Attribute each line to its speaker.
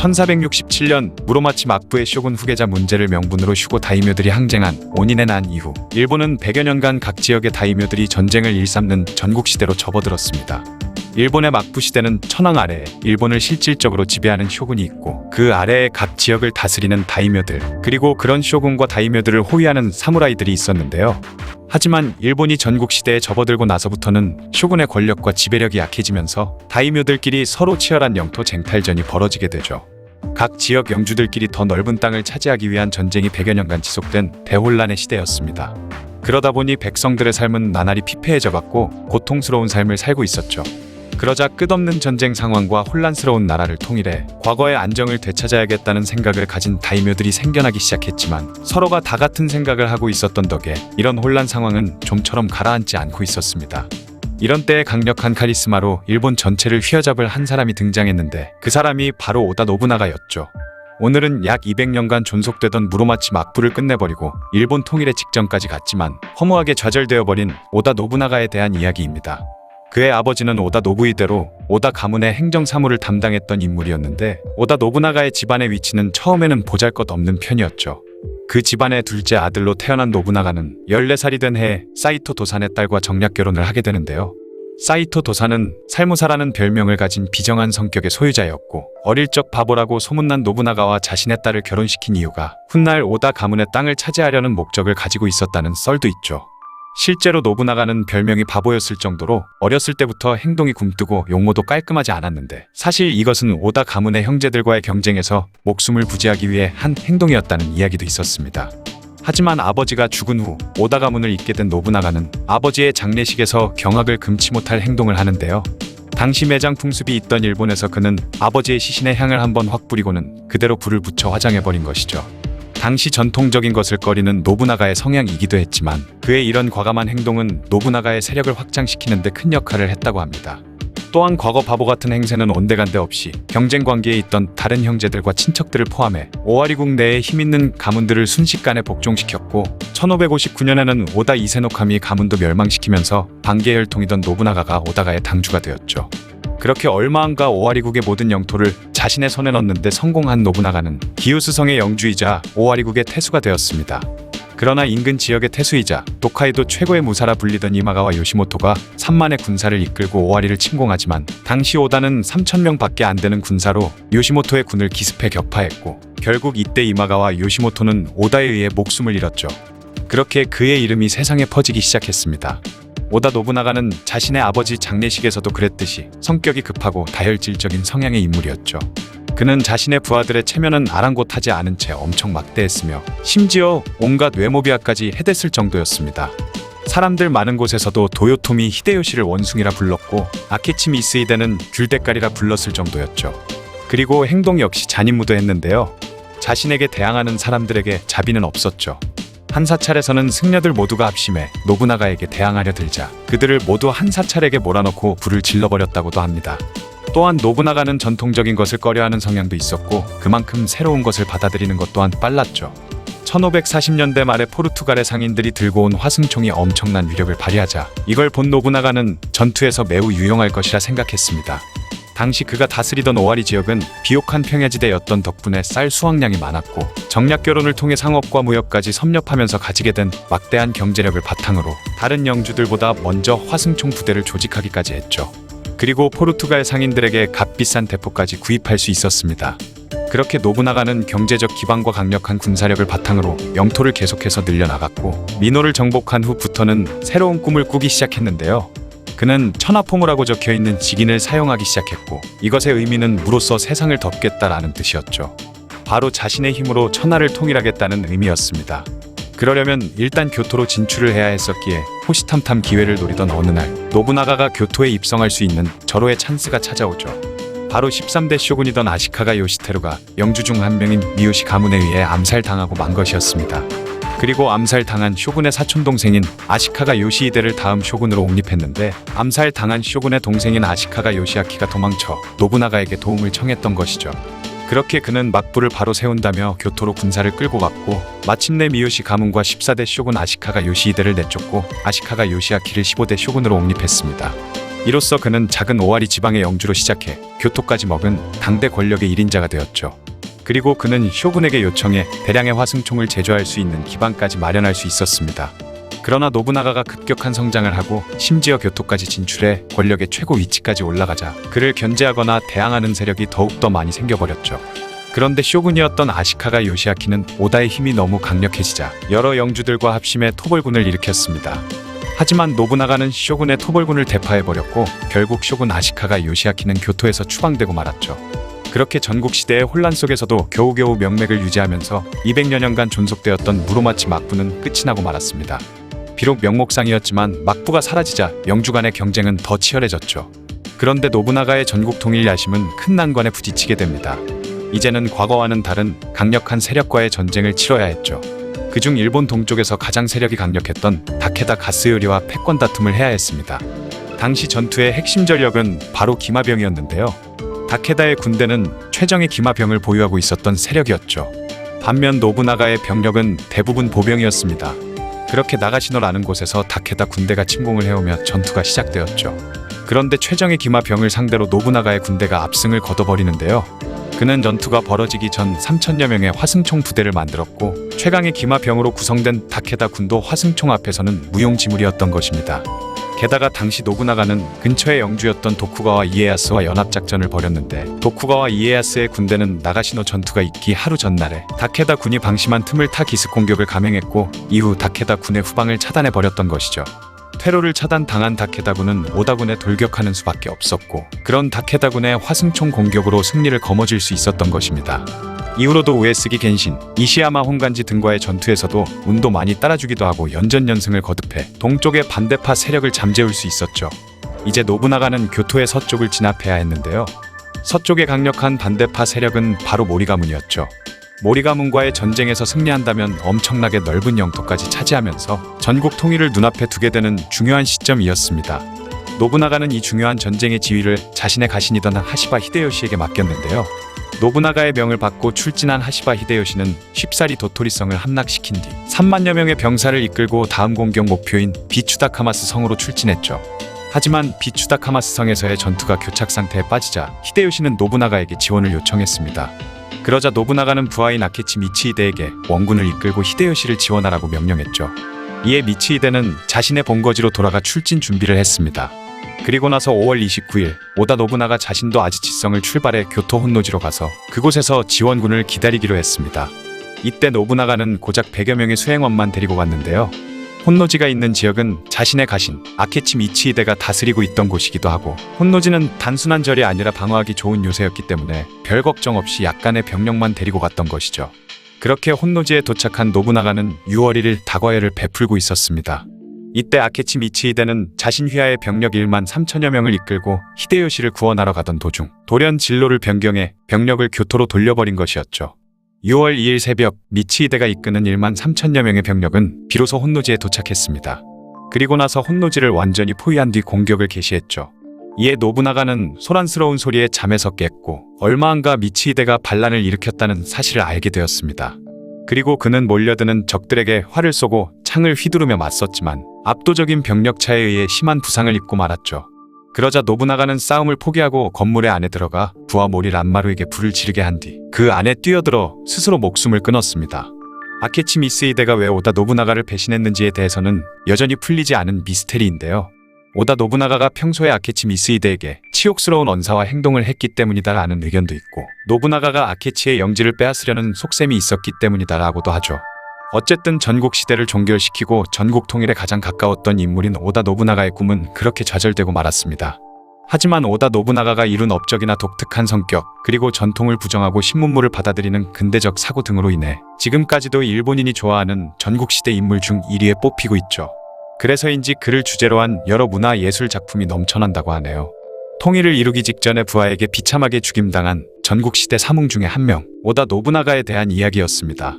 Speaker 1: 1467년 무로마치 막부의 쇼군 후계자 문제를 명분으로 슈고 다이묘들이 항쟁한 온인에 난 이후 일본은 100여 년간 각 지역의 다이묘들이 전쟁을 일삼는 전국시대로 접어들었습니다. 일본의 막부 시대는 천황 아래에 일본을 실질적으로 지배하는 쇼군이 있고 그 아래에 각 지역을 다스리는 다이묘들 그리고 그런 쇼군과 다이묘들을 호위하는 사무라이들이 있었는데요. 하지만 일본이 전국 시대에 접어들고 나서부터는 쇼군의 권력과 지배력이 약해지면서 다이묘들끼리 서로 치열한 영토 쟁탈전이 벌어지게 되죠. 각 지역 영주들끼리 더 넓은 땅을 차지하기 위한 전쟁이 100여 년간 지속된 대혼란의 시대였습니다. 그러다 보니 백성들의 삶은 나날이 피폐해져 갔고 고통스러운 삶을 살고 있었죠. 그러자 끝없는 전쟁 상황과 혼란스러운 나라를 통일해 과거의 안정을 되찾아야겠다는 생각을 가진 다이묘들이 생겨나기 시작했지만 서로가 다 같은 생각을 하고 있었던 덕에 이런 혼란 상황은 좀처럼 가라앉지 않고 있었습니다. 이런 때의 강력한 카리스마로 일본 전체를 휘어잡을 한 사람이 등장했는데 그 사람이 바로 오다 노부나가였죠. 오늘은 약 200년간 존속되던 무로마치 막부를 끝내버리고 일본 통일의 직전까지 갔지만 허무하게 좌절되어 버린 오다 노부나가에 대한 이야기입니다. 그의 아버지는 오다 노부이대로 오다 가문의 행정 사무를 담당했던 인물이었는데 오다 노부나가의 집안의 위치는 처음에는 보잘것없는 편이었죠. 그 집안의 둘째 아들로 태어난 노부나가는 14살이 된 해에 사이토 도산의 딸과 정략 결혼을 하게 되는데요. 사이토 도사는 살무사라는 별명을 가진 비정한 성격의 소유자였고 어릴 적 바보라고 소문난 노부나가와 자신의 딸을 결혼시킨 이유가 훗날 오다 가문의 땅을 차지하려는 목적을 가지고 있었다는 썰도 있죠. 실제로 노부나가는 별명이 바보였을 정도로 어렸을 때부터 행동이 굼뜨고 용모도 깔끔하지 않았는데 사실 이것은 오다 가문의 형제들과의 경쟁에서 목숨을 부지하기 위해 한 행동이었다는 이야기도 있었습니다. 하지만 아버지가 죽은 후 오다 가문을 잇게 된 노부나가는 아버지의 장례식에서 경악을 금치 못할 행동을 하는데요. 당시 매장 풍습이 있던 일본에서 그는 아버지의 시신에 향을 한번 확 뿌리고는 그대로 불을 붙여 화장해버린 것이죠. 당시 전통적인 것을 꺼리는 노부나가의 성향이기도 했지만 그의 이런 과감한 행동은 노부나가의 세력을 확장시키는 데 큰 역할을 했다고 합니다. 또한 과거 바보 같은 행세는 온데간데 없이 경쟁 관계에 있던 다른 형제들과 친척들을 포함해 오와리국 내에 힘있는 가문들을 순식간에 복종시켰고 1559년에는 오다 이세노카미 가문도 멸망시키면서 반개 혈통이던 노부나가가 오다가의 당주가 되었죠. 그렇게 얼마 안가 오와리국의 모든 영토를 자신의 손에 넣는데 성공한 노부나가는 기우스성의 영주이자 오와리국의 태수가 되었습니다. 그러나 인근 지역의 태수이자 도카이도 최고의 무사라 불리던 이마가와 요시모토가 3만의 군사를 이끌고 오와리를 침공하지만 당시 오다는 3천명 밖에 안 되는 군사로 요시모토의 군을 기습해 격파했고 결국 이때 이마가와 요시모토는 오다에 의해 목숨을 잃었죠. 그렇게 그의 이름이 세상에 퍼지기 시작했습니다. 오다 노부나가는 자신의 아버지 장례식에서도 그랬듯이 성격이 급하고 다혈질적인 성향의 인물이었죠. 그는 자신의 부하들의 체면은 아랑곳하지 않은 채 엄청 막대했으며 심지어 온갖 외모비하까지 해댔을 정도였습니다. 사람들 많은 곳에서도 도요토미 히데요시를 원숭이라 불렀고 아키치 미스이데는 귤대깔이라 불렀을 정도였죠. 그리고 행동 역시 잔인무도했는데요. 자신에게 대항하는 사람들에게 자비는 없었죠. 한 사찰에서는 승려들 모두가 합심해 노부나가에게 대항하려 들자 그들을 모두 한 사찰에게 몰아넣고 불을 질러버렸다고도 합니다. 또한 노부나가는 전통적인 것을 꺼려하는 성향도 있었고 그만큼 새로운 것을 받아들이는 것 또한 빨랐죠. 1540년대 말에 포르투갈의 상인들이 들고 온 화승총이 엄청난 위력을 발휘하자 이걸 본 노부나가는 전투에서 매우 유용할 것이라 생각했습니다. 당시 그가 다스리던 오와리 지역은 비옥한 평야지대였던 덕분에 쌀 수확량이 많았고 정략 결혼을 통해 상업과 무역까지 섭렵하면서 가지게 된 막대한 경제력을 바탕으로 다른 영주들보다 먼저 화승총 부대를 조직하기까지 했죠. 그리고 포르투갈 상인들에게 값비싼 대포까지 구입할 수 있었습니다. 그렇게 노부나가는 경제적 기반과 강력한 군사력을 바탕으로 영토를 계속해서 늘려나갔고 민호를 정복한 후부터는 새로운 꿈을 꾸기 시작했는데요. 그는 천하포무라고 적혀 있는 직인을 사용하기 시작했고 이것의 의미는 무로써 세상을 덮겠다라는 뜻이었죠. 바로 자신의 힘으로 천하를 통일하겠다는 의미였습니다. 그러려면 일단 교토로 진출을 해야 했었기에 호시탐탐 기회를 노리던 어느 날 노부나가가 교토에 입성할 수 있는 절호의 찬스가 찾아오죠. 바로 13대 쇼군이던 아시카가 요시테루가 영주 중 한 명인 미요시 가문에 의해 암살당하고 만 것이었습니다. 그리고 암살당한 쇼군의 사촌 동생인 아시카가 요시히데를 다음 쇼군으로 옹립했는데 암살당한 쇼군의 동생인 아시카가 요시아키가 도망쳐 노부나가에게 도움을 청했던 것이죠. 그렇게 그는 막부를 바로 세운다며 교토로 군사를 끌고 갔고 마침내 미요시 가문과 14대 쇼군 아시카가 요시히데를 내쫓고 아시카가 요시아키를 15대 쇼군으로 옹립했습니다. 이로써 그는 작은 오와리 지방의 영주로 시작해 교토까지 먹은 당대 권력의 1인자가 되었죠. 그리고 그는 쇼군에게 요청해 대량의 화승총을 제조할 수 있는 기반까지 마련할 수 있었습니다. 그러나 노부나가가 급격한 성장을 하고 심지어 교토까지 진출해 권력의 최고 위치까지 올라가자 그를 견제하거나 대항하는 세력이 더욱더 많이 생겨버렸죠. 그런데 쇼군이었던 아시카가 요시아키는 오다의 힘이 너무 강력해지자 여러 영주들과 합심해 토벌군을 일으켰습니다. 하지만 노부나가는 쇼군의 토벌군을 대파해버렸고 결국 쇼군 아시카가 요시아키는 교토에서 추방되고 말았죠. 그렇게 전국 시대의 혼란 속에서도 겨우겨우 명맥을 유지하면서 200여 년간 존속되었던 무로마치 막부는 끝이 나고 말았습니다. 비록 명목상이었지만 막부가 사라지자 영주 간의 경쟁은 더 치열해졌죠. 그런데 노부나가의 전국 통일 야심은 큰 난관에 부딪히게 됩니다. 이제는 과거와는 다른 강력한 세력과의 전쟁을 치러야 했죠. 그중 일본 동쪽에서 가장 세력이 강력했던 다케다 가스요리와 패권 다툼을 해야 했습니다. 당시 전투의 핵심 전력은 바로 기마병이었는데요. 다케다의 군대는 최정의 기마병을 보유하고 있었던 세력이었죠. 반면 노부나가의 병력은 대부분 보병이었습니다. 그렇게 나가시노라는 곳에서 다케다 군대가 침공을 해오며 전투가 시작되었죠. 그런데 최정의 기마병을 상대로 노부나가의 군대가 압승을 거둬버리는데요. 그는 전투가 벌어지기 전 3천여 명의 화승총 부대를 만들었고 최강의 기마병으로 구성된 다케다 군도 화승총 앞에서는 무용지물이었던 것입니다. 게다가 당시 노부나가는 근처의 영주였던 도쿠가와 이에야스와 연합작전을 벌였는데 도쿠가와 이에야스의 군대는 나가시노 전투가 있기 하루 전날에 다케다 군이 방심한 틈을 타 기습 공격을 감행했고 이후 다케다 군의 후방을 차단해 버렸던 것이죠. 퇴로를 차단당한 다케다군은 오다군에 돌격하는 수밖에 없었고 그런 다케다군의 화승총 공격으로 승리를 거머쥘 수 있었던 것입니다. 이후로도 우에스기 겐신, 이시야마 혼간지 등과의 전투에서도 운도 많이 따라주기도 하고 연전 연승을 거듭해 동쪽의 반대파 세력을 잠재울 수 있었죠. 이제 노부나가는 교토의 서쪽을 진압해야 했는데요. 서쪽의 강력한 반대파 세력은 바로 모리가문이었죠. 모리가문과의 전쟁에서 승리한다면 엄청나게 넓은 영토까지 차지하면서 전국 통일을 눈앞에 두게 되는 중요한 시점이었습니다. 노부나가는 이 중요한 전쟁의 지휘를 자신의 가신이던 하시바 히데요시에게 맡겼는데요. 노부나가의 명을 받고 출진한 하시바 히데요시는 쉽사리 도토리성을 함락시킨 뒤 3만여 명의 병사를 이끌고 다음 공격 목표인 비추다카마스 성으로 출진했죠. 하지만 비추다카마스 성에서의 전투가 교착 상태에 빠지자 히데요시는 노부나가에게 지원을 요청했습니다. 그러자 노부나가는 부하인 아케치 미치히데에게 원군을 이끌고 히데요시를 지원하라고 명령했죠. 이에 미치히데는 자신의 본거지로 돌아가 출진 준비를 했습니다. 그리고 나서 5월 29일 오다 노부나가 자신도 아지치성을 출발해 교토 혼노지로 가서 그곳에서 지원군을 기다리기로 했습니다. 이때 노부나가는 고작 100여 명의 수행원만 데리고 갔는데요. 혼노지가 있는 지역은 자신의 가신 아케치 미치히데가 다스리고 있던 곳이기도 하고 혼노지는 단순한 절이 아니라 방어하기 좋은 요새였기 때문에 별 걱정 없이 약간의 병력만 데리고 갔던 것이죠. 그렇게 혼노지에 도착한 노부나가는 6월 1일 다과회를 베풀고 있었습니다. 이때 아케치 미치히데는 자신 휘하의 병력 1만 3천여 명을 이끌고 히데요시를 구원하러 가던 도중 돌연 진로를 변경해 병력을 교토로 돌려버린 것이었죠. 6월 2일 새벽 미치히데가 이끄는 1만 3천여 명의 병력은 비로소 혼노지에 도착했습니다. 그리고 나서 혼노지를 완전히 포위한 뒤 공격을 개시했죠. 이에 노부나가는 소란스러운 소리에 잠에서 깼고 얼마 안가 미치히데가 반란을 일으켰다는 사실을 알게 되었습니다. 그리고 그는 몰려드는 적들에게 활을 쏘고 창을 휘두르며 맞섰지만 압도적인 병력차에 의해 심한 부상을 입고 말았죠. 그러자 노부나가는 싸움을 포기하고 건물의 안에 들어가 부하 모리 란마루에게 불을 지르게 한 뒤 그 안에 뛰어들어 스스로 목숨을 끊었습니다. 아케치 미스이데가 왜 오다 노부나가를 배신했는지에 대해서는 여전히 풀리지 않은 미스테리인데요. 오다 노부나가가 평소에 아케치 미스이데에게 치욕스러운 언사와 행동을 했기 때문이다라는 의견도 있고 노부나가가 아케치의 영지를 빼앗으려는 속셈이 있었기 때문이다라고도 하죠. 어쨌든 전국 시대를 종결시키고 전국 통일에 가장 가까웠던 인물인 오다 노부나가의 꿈은 그렇게 좌절되고 말았습니다. 하지만 오다 노부나가가 이룬 업적이나 독특한 성격, 그리고 전통을 부정하고 신문물을 받아들이는 근대적 사고 등으로 인해 지금까지도 일본인이 좋아하는 전국시대 인물 중 1위에 뽑히고 있죠. 그래서인지 그를 주제로 한 여러 문화 예술 작품이 넘쳐난다고 하네요. 통일을 이루기 직전에 부하에게 비참하게 죽임당한 전국시대 사뭉 중의 한 명, 오다 노부나가에 대한 이야기였습니다.